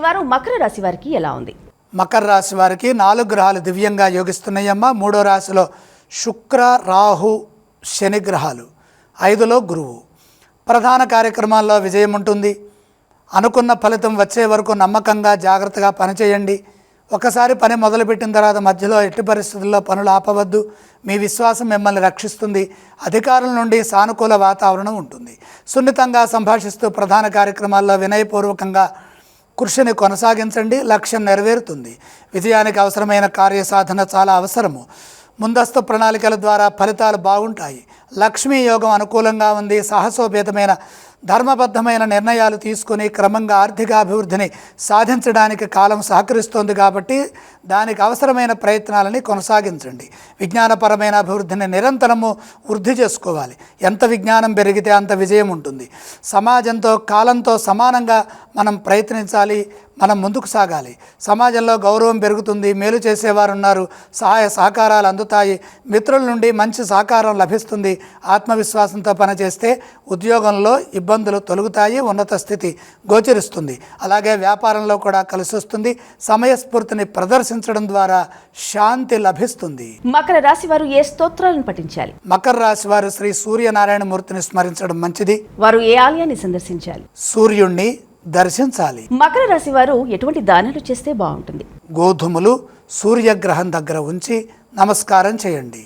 వారం మకర రాశి వారికి ఎలా ఉంది? మకర రాశి వారికి నాలుగు గ్రహాలు దివ్యంగా యోగిస్తున్నాయమ్మ. మూడో రాశిలో శుక్ర రాహు శని గ్రహాలు. ఐదులో గురువు. ప్రధాన కార్యక్రమాల్లో విజయం ఉంటుంది. అనుకున్న ఫలితం వచ్చే వరకు నమ్మకంగా జాగ్రత్తగా పనిచేయండి. ఒకసారి పని మొదలుపెట్టిన తర్వాత మధ్యలో ఎట్టి పరిస్థితుల్లో పనులు ఆపవద్దు. మీ విశ్వాసం మిమ్మల్ని రక్షిస్తుంది. అధికారుల నుండి సానుకూల వాతావరణం ఉంటుంది. సున్నితంగా సంభాషిస్తూ ప్రధాన కార్యక్రమాల్లో వినయపూర్వకంగా కృషిని కొనసాగించండి లక్ష్యం నెరవేరుతుంది. విజయానికి అవసరమైన కార్యసాధన చాలా అవసరము. ముందస్తు ప్రణాళికల ద్వారా ఫలితాలు బాగుంటాయి. లక్ష్మీ యోగం అనుకూలంగా ఉంది. సాహసోపేతమైన ధర్మబద్ధమైన నిర్ణయాలు తీసుకుని క్రమంగా ఆర్థిక అభివృద్ధిని సాధించడానికి కాలం సహకరిస్తోంది కాబట్టి దానికి అవసరమైన ప్రయత్నాలని కొనసాగించండి. విజ్ఞానపరమైన అభివృద్ధిని నిరంతరము వృద్ధి చేసుకోవాలి. ఎంత విజ్ఞానం పెరిగితే అంత విజయం ఉంటుంది. సమాజంతో కాలంతో సమానంగా మనం ప్రయత్నించాలి. మనం ముందుకు సాగాలి. సమాజంలో గౌరవం పెరుగుతుంది. మేలు చేసేవారు ఉన్నారు సహాయ సహకారాలు అందుతాయి. మిత్రుల నుండి మంచి సహకారం లభిస్తుంది. ఆత్మవిశ్వాసంతో పనిచేస్తే ఉద్యోగంలో ఇబ్బందులు తొలగుతాయి ఉన్నత స్థితి గోచరిస్తుంది. అలాగే వ్యాపారంలో కూడా కలిసి వస్తుంది. సమయస్ఫూర్తిని ప్రదర్శించడం ద్వారా శాంతి లభిస్తుంది. మకర రాశి వారు ఏ స్తోత్రాలను పఠించాలి? మకర రాశి వారు శ్రీ సూర్యనారాయణ మూర్తిని స్మరించడం మంచిది. వారు ఏ ఆలయాన్ని సందర్శించాలి? సూర్యుణ్ణి దర్శించాలి. మకర రాశి వారు ఎటువంటి దానాలు చేస్తే బాగుంటుంది? గోధుమలు సూర్యగ్రహం దగ్గర ఉంచి నమస్కారం చేయండి.